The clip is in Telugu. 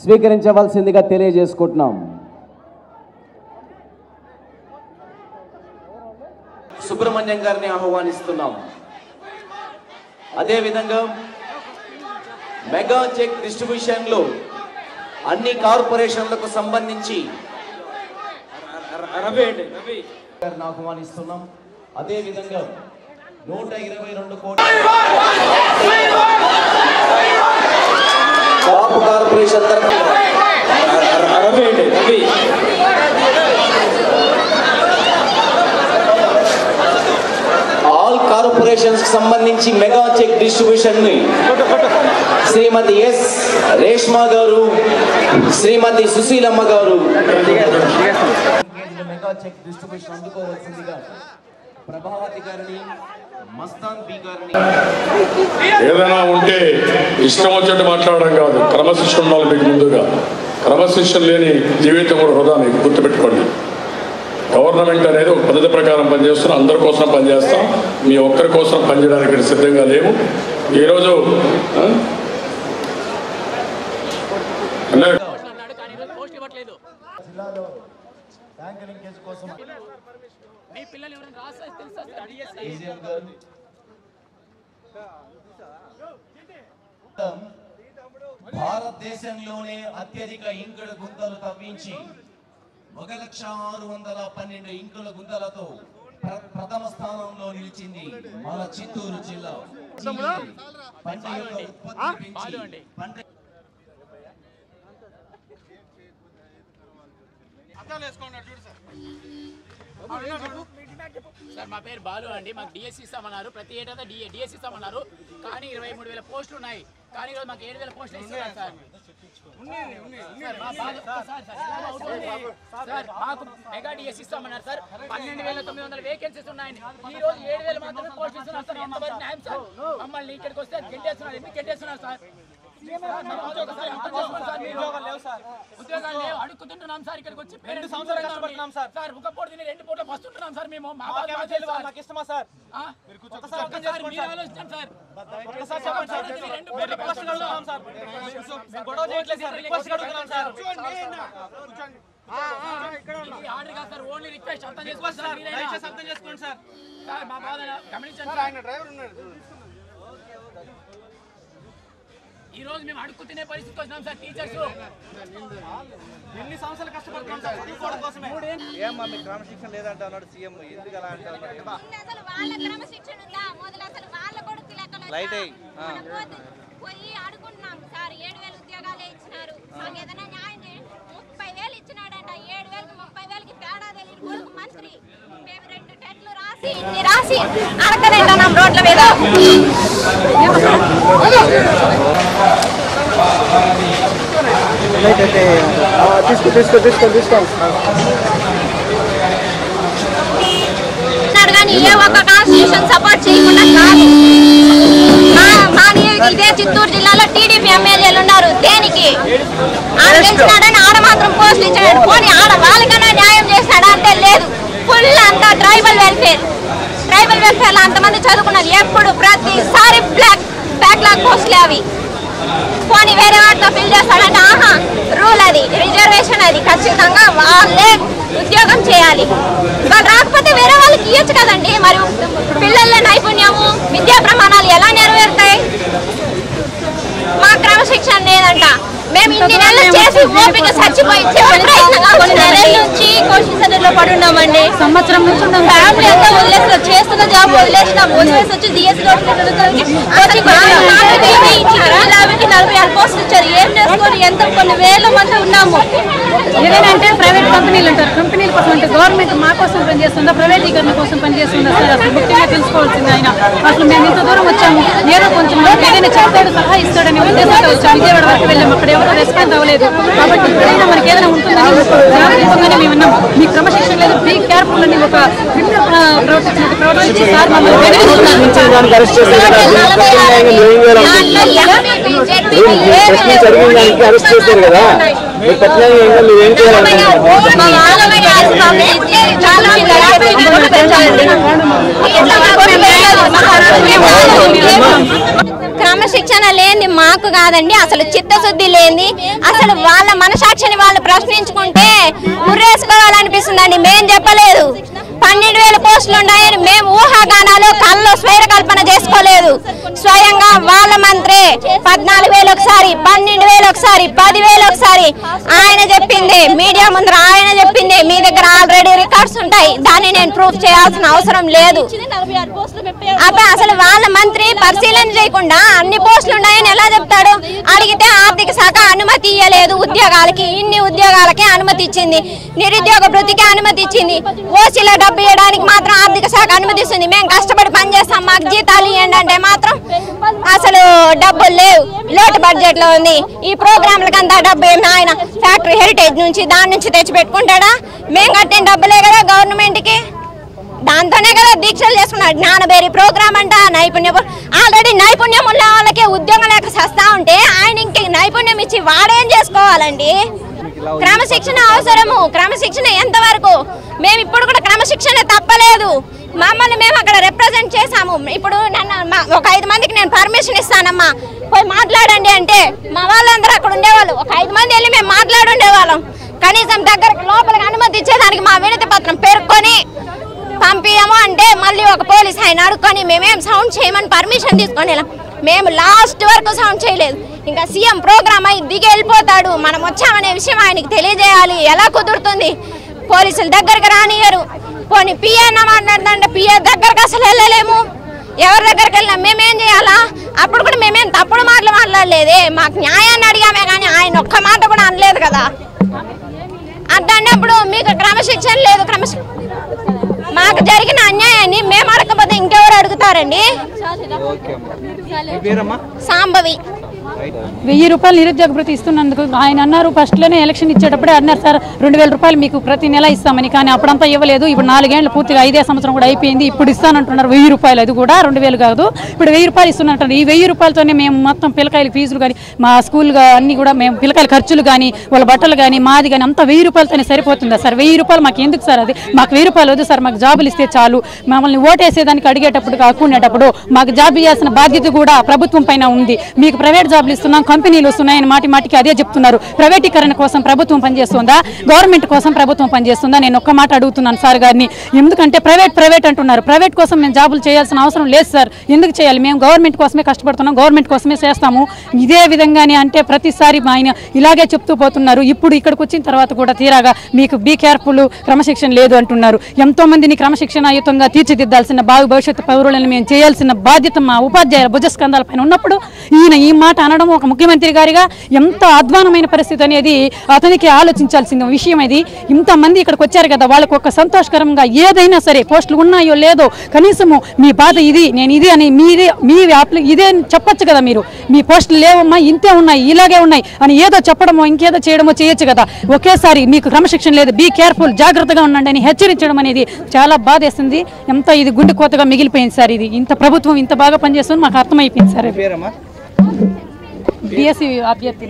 స్వీకరించవలసిందిగా తెలియజేసుకుంటున్నాం. సుబ్రహ్మణ్యం గారిని ఆహ్వానిస్తున్నాం. అదేవిధంగా మెగా చెక్ డిస్ట్రిబ్యూషన్లో అన్ని కార్పొరేషన్లకు సంబంధించి గారిని ఆహ్వానిస్తున్నాం. అదే విధంగా నూట ఇరవై రెండు కోట్ల కాపు కార్పొరేషన్ తరఫున. ఆల్ కార్పొరేషన్స్కి సంబంధించి mega cheque డిస్ట్రిబ్యూషన్ని Shrimati S Reshma garu Shrimati Sushilamma garu. Mega cheque distribution అందుకోవాల్సిందిగా Prabhavati గారిని మస్తాన్ బి గారిని. ఏదైనా ఉంటే ఇష్టం వచ్చినట్టు మాట్లాడడం కాదు. క్రమశిక్షణ ఉండాలి మీకు ముందుగా. క్రమశిక్షణ లేని జీవితం కూడా హృదా మీకు. గుర్తుపెట్టుకోండి. గవర్నమెంట్ అనేది ఒక పద్ధతి ప్రకారం పనిచేస్తున్నాం అందరి కోసం పనిచేస్తాం. మీ ఒక్కరి కోసం పనిచేయడానికి ఇక్కడ సిద్ధంగా లేవు ఈరోజు ఆ? ఎవరైనా రాస్తే తెలుసా భారతదేశంలోనే అత్యధిక ఇంకుల గుంతలు తవ్వించి ఒక లక్ష ఆరు వందల పన్నెండు ఇంకుల గుంతలతో ప్ర- ప్రథమ స్థానంలో నిలిచింది మన చిత్తూరు జిల్లా. పంట యొక్క ఉత్పత్తి పెంచి పంట సార్. మా పేరు బాలు అండి. మాకు డిఎస్సి ఇస్తామన్నారు ప్రతి ఏటా డిఏ డిఎస్సి ఇస్తామన్నారు కానీ ఇరవై మూడు వేల పోస్టులు ఉన్నాయి. కానీ ఈరోజు మాకు ఏడు వేల పోస్టులు ఇస్తున్నారు sir. Sir, sir, sir. Sir మాకు మెగా డిఎస్సి ఇస్తామన్నారు సార్. పన్నెండు వేల తొమ్మిది వందల వేకెన్సీస్ ఉన్నాయండి. ఈ రోజు ఏడు వేల మాత్రమే పోస్టులు ఇస్తున్నారు సార్. ఎంతవరకు న్యాయం సార్? మమ్మల్ని ఇక్కడికి వస్తే గెంటేస్తున్నారు ఎందుకు గెంటేస్తున్నారు సార్? సార్. ఉద్యోగాలు లేవు. అడుగుతుంటున్నాం సార్ ఇక్కడికి వచ్చి రెండు సంవత్సరాలు కష్టపడుతున్నాం సార్. సార్ ఒక పూట తిని రెండు పూట వస్తుంటున్నాం సార్ మేము. మా మాకే ఇష్టమా సార్? గొడవ చేయట్లేదు సార్. రిక్వెస్ట్ అడుగుతున్నాం సార్. ఇది ఆర్డర్ కాదు సార్ ఈ రోజు మేము అడుక్కు తినే పరిస్థితికి వచ్చినాం సార్ టీచర్స్. ఎన్ని సంవత్సరాలు కష్టపడుతున్నాం సార్? చదువుకోవడం కోసమే. ఏమ్మా మీకు క్రమశిక్షణ లేదంటే అన్నాడు సీఎం. ఎందుకు అలా అంటే అన్నాడు కదా అసలు వాళ్ళ క్రమశిక్షణ ఉందా? మొదలు అసలు వాళ్ళ కొడుకు లెక్కలు లైట్ అయ్యి, పోయి అడుగున్నాం సార్ ఏడు వేలు ఉద్యోగాలే ఇచ్చినారు. మాకు ఏదైనా న్యాయం ముప్పై వేలు ఇచ్చినాడంట. ఏడు వేలకి ముప్పై వేలకి తేడా తెలియని కొడుకు మంత్రి. మేము రెండు టెట్లు రాసి ఇన్ని రాసి అడగలేంటున్నాం రోడ్ల మీద. అన్నాడు కానీ ఏ ఒక్క కాన్స్టిట్యూషన్ సపోర్ట్ చేయకుండా ఇదే చిత్తూరు జిల్లాలో టీడీపీ ఎమ్మెల్యేలు ఉన్నారు. దేనికి? ఆడ గెలిచినాడని ఆడ మాత్రం పోస్టులు ఇచ్చాడు పోనీ ఆడ వాళ్ళకన్నా న్యాయం చేస్తాడా అంటే లేదు. ఫుల్ అంతా ట్రైబల్ వెల్ఫేర్ ట్రైబల్ వెల్ఫేర్లో అంతమంది చదువుకున్నారు ఎప్పుడు ప్రతిసారి బ్లాక్ బ్యాక్లాగ్ పోస్టులే అవి. పోనీ వేరే వాటితో ఫిల్ చేస్తాడంటే రూల్ అది రిజర్వేషన్ అది. ఖచ్చితంగా వాళ్ళే ఉద్యోగం చేయాలి. వాళ్ళు రాకపోతే వేరే వాళ్ళకి ఇవ్వచ్చు కదండి. మరి పిల్లల నైపుణ్యము విద్యా ప్రమాణాలు ఎలా నెరవేరుతాయి? మా క్రమశిక్షణ లేదంట మేము ఇన్ని నెలలు చేసి ఓపిక చచ్చిపోయి చివరి ప్రయత్నంగా కొన్ని నెలల నుంచి కోచింగ్ సెంటర్లో పడి ఉన్నామండి సంవత్సరం నుంచి ఉన్నాం. ఫ్యామిలీ అంతా వదిలేసిన చేస్తున్న జాబ్ వదిలేసినాం. వదిలేసి వచ్చి డిఎస్ యాభైకి నలభై ఆరు పోస్టులు ఇచ్చారు. ఏం చేసుకొని ఎంత కొన్ని వేల మంది ఉన్నాము? ఏదైనా ప్రైవేట్ కంపెనీలు అంటారు. కంపెనీల కోసం అంటే గవర్నమెంట్ మా కోసం పనిచేస్తుందా ప్రైవేటీకరణ కోసం పనిచేస్తుందా? సార్ అసలు ముఖ్యంగా తెలుసుకోవాల్సింది ఆయన. అసలు మేము ఇంత దూరం వచ్చాము. ఏదో కొంచెం ఏదైనా చెప్తాడు సలహా ఇస్తాడని ఉద్దేశంతో వచ్చాము. విజయవాడ వరకు వెళ్ళాము అక్కడ ఎవరో రెస్పాన్స్ అవ్వలేదు. కాబట్టి ఇప్పుడైనా మనకి ఏదైనా ఉంటుందని జాగ్రత్తగానే మేము ఉన్నాం. మీ క్రమశిక్షణ లేదు. బీ కేర్ఫుల్ అని ఒక ప్రవర్తించినట్టు ప్రవర్తించి సార్ మమ్మల్ని బెదిరిస్తున్నారు అరెస్ట్ చేశారు కదా. క్రమశిక్షణ లేని మాకు కాదండి అసలు చిత్తశుద్ధి లేని అసలు వాళ్ళ మనసాక్షిని వాళ్ళు ప్రశ్నించుకుంటే ముర్రేసుకోవాలనిపిస్తుందండి మేం చెప్పలేదు. పన్నెండు వేల పోస్టులు ఉన్నాయని మేము ఊహాగానాలు కళ్ళు స్వైర కల్పన చేసుకోలేదు. స్వయంగా వాళ్ళ మంత్రి పద్నాలుగు వేలు ఒకసారి పన్నెండు వేలు ఒకసారి పదివేలు ఒకసారి ఆయన చెప్పింది మీడియా ముందర ఆయన చెప్పింది మీ దగ్గర దాన్ని నేను ప్రూఫ్ చేయాల్సిన అవసరం లేదు. అబ్బా అసలు వాళ్ళ మంత్రి పరిశీలన చేయకుండా అన్ని పోస్టులు ఉన్నాయని ఎలా చెప్తాడు? అడిగితే ఆర్థిక శాఖ అనుమతి ఇవ్వలేదు ఉద్యోగాలకి ఇన్ని ఉద్యోగాలకి అనుమతి ఇచ్చింది. నిరుద్యోగ వృత్తికి అనుమతి ఇచ్చింది. ఓసీలో డబ్బు ఇవ్వడానికి మాత్రం ఆర్థిక శాఖ అనుమతిస్తుంది. మేము కష్టపడి పని చేస్తాం మాకు జీతాలు ఇవ్వండి అంటే మాత్రం అసలు డబ్బులు లేవు. లోటు బడ్జెట్లో ఉంది. ఈ ప్రోగ్రాంలకు అంతా డబ్బు ఏమి ఆయన ఫ్యాక్టరీ హెరిటేజ్ నుంచి దాని నుంచి తెచ్చి పెట్టుకుంటాడా మేము కట్టిన డబ్బులే కదా గవర్నమెంట్కి దాంతోనే కదా దీక్షలు చేసుకున్నాడు జ్ఞానబేరి ప్రోగ్రామ్ అంట నైపుణ్యం ఆల్రెడీ నైపుణ్యం ఉన్న వాళ్ళకే ఉద్యోగం లేక సస్తా ఉంటే ఆయన ఇంక నైపుణ్యం ఇచ్చి వాడేం చేసుకోవాలండి? క్రమశిక్షణ అవసరము. క్రమశిక్షణ ఎంతవరకు? మేము ఇప్పుడు కూడా క్రమశిక్షణ తప్పలేదు. మమ్మల్ని మేము అక్కడ రిప్రజెంట్ చేశాము. ఇప్పుడు నన్ను మా- ఒక ఐదు మందికి నేను పర్మిషన్ ఇస్తానమ్మా. పోయి మాట్లాడండి అంటే మా వాళ్ళందరూ అక్కడ ఉండేవాళ్ళు. ఒక ఐదు మంది వెళ్ళి మేము మాట్లాడుండేవాళ్ళం. కనీసం దగ్గరకు లోపలికి అనుమతి ఇచ్చేదానికి మా వినతి పత్రం పేర్కొని పంపించము అంటే మళ్ళీ ఒక పోలీస్ ఆయన అడుక్కొని మేమేం సౌండ్ చేయమని పర్మిషన్ తీసుకొని వెళ్ళాం మేము లాస్ట్ వరకు సౌండ్ చేయలేదు. ఇంకా సీఎం ప్రోగ్రామ్ అయి దిగి వెళ్ళిపోతాడు. మనం వచ్చామనే విషయం ఆయనకి తెలియజేయాలి. ఎలా కుదురుతుంది? పోలీసుల దగ్గరకు రానియరు పోనీ పిఏ అన్న మాట్లాడుతుంటే పిఏ దగ్గరకు అసలు వెళ్ళలేము. ఎవరి దగ్గరికి వెళ్ళినా మేమేం చేయాలా? అప్పుడు కూడా మేమేం తప్పుడు మాటలు మాట్లాడలేదే. మాకు న్యాయాన్ని అడిగామే కానీ ఆయన ఒక్క మాట కూడా అనలేదు కదా. అట్లా అన్నప్పుడు మీకు క్రమశిక్షణ లేదు. క్రమశిక్షణ మాకు జరిగిన అన్యాయాన్ని మేము అడగకపోతే ఇంకెవరు అడుగుతారండి? సాంబవి. వెయ్యి రూపాయలు నిరుద్యోగ భృతి ఇస్తున్నందుకు ఆయన అన్నారు. ఫస్ట్లోనే ఎలక్షన్ ఇచ్చేటప్పుడే అన్నారు సార్ రెండు వేల రూపాయలు మీకు ప్రతి నెల ఇస్తామని కానీ అప్పుడంతా ఇవ్వలేదు. ఇప్పుడు నాలుగేళ్ళు పూర్తిగా ఐదే సంవత్సరం కూడా అయిపోయింది. ఇప్పుడు ఇస్తానంటున్నారు వెయ్యి రూపాయలు. అది కూడా రెండు వేలు కాదు. ఇప్పుడు వెయ్యి రూపాయలు ఇస్తున్నట్టు ఈ వెయ్యి రూపాయలతోనే మేము మొత్తం పిల్లకాయలు ఫీజులు కానీ మా స్కూల్ అన్ని కూడా మేము పిల్లకాయల ఖర్చులు కానీ వాళ్ళ బట్టలు కానీ మాది కానీ అంతా వెయ్యి రూపాయలతోనే సరిపోతుందా సార్? వెయ్యి రూపాయలు మాకు ఎందుకు సార్ అది? మాకు వెయ్యి రూపాయలు వద్దు సార్. మాకు జాబులు ఇస్తే చాలు. మమ్మల్ని ఓటేసేదానికి అడిగేటప్పుడు కాకునేటప్పుడు మాకు జాబ్ ఇవ్వాల్సిన బాధ్యత కూడా ప్రభుత్వం పైన ఉంది. మీకు ప్రైవేట్ జాబ్లు ఇస్తున్నాం కంపెనీలు వస్తున్నాయని మాటి మాటికి అదే చెప్తున్నారు. ప్రైవేటీకరణ కోసం ప్రభుత్వం పనిచేస్తుందా? గవర్నమెంట్ కోసం ప్రభుత్వం పనిచేస్తుందా? నేను ఒక్క మాట అడుగుతున్నాను సార్ గారిని. ఎందుకంటే ప్రైవేట్ ప్రైవేట్ అంటున్నారు. ప్రైవేట్ కోసం మేము జాబులు చేయాల్సిన అవసరం లేదు సార్. ఎందుకు చేయాలి? మేము గవర్నమెంట్ కోసమే కష్టపడుతున్నాం గవర్నమెంట్ కోసమే చేస్తాము. ఇదే విధంగానే అంటే ప్రతిసారి ఆయన ఇలాగే చెప్తూ పోతున్నారు. ఇప్పుడు ఇక్కడికి వచ్చిన తర్వాత కూడా తీరాగా మీకు బీ కేర్ఫుల్ క్రమశిక్షణ లేదు అంటున్నారు. ఎంతో మందిని క్రమశిక్షణాయుతంగా తీర్చిదిద్దాల్సిన బాగు భవిష్యత్ పౌరులను మేము చేయాల్సిన బాధ్యత మా ఉపాధ్యాయుల భుజస్కంధాల పైన ఉన్నప్పుడు ఈయన ఈ మాట అనడం ఒక ముఖ్యమంత్రి గారిగా ఎంత అధ్వానమైన పరిస్థితి అనేది అతనికి ఆలోచించాల్సిన విషయం ఇది. ఇంతమంది ఇక్కడికి వచ్చారు కదా వాళ్ళకు ఒక సంతోషకరంగా ఏదైనా సరే పోస్టులు ఉన్నాయో లేదో కనీసము మీ బాధ ఇది నేను ఇది అని మీది మీ ఇదే అని చెప్పొచ్చు కదా మీరు. మీ పోస్టులు లేవమ్మా ఇంతే ఉన్నాయి ఇలాగే ఉన్నాయి అని ఏదో చెప్పడమో ఇంకేదో చేయడమో చేయొచ్చు కదా. ఒకేసారి మీకు క్రమశిక్షణ లేదు బీ కేర్ఫుల్ జాగ్రత్తగా ఉండండి అని హెచ్చరించడం అనేది చాలా బాధేస్తుంది. ఎంత ఇది గుండె కోతగా మిగిలిపోయింది సార్ ఇది. ఇంత ప్రభుత్వం ఇంత బాగా పనిచేస్తుంది మాకు అర్థమైపోయింది సార్. बी एस अभ्यर्थी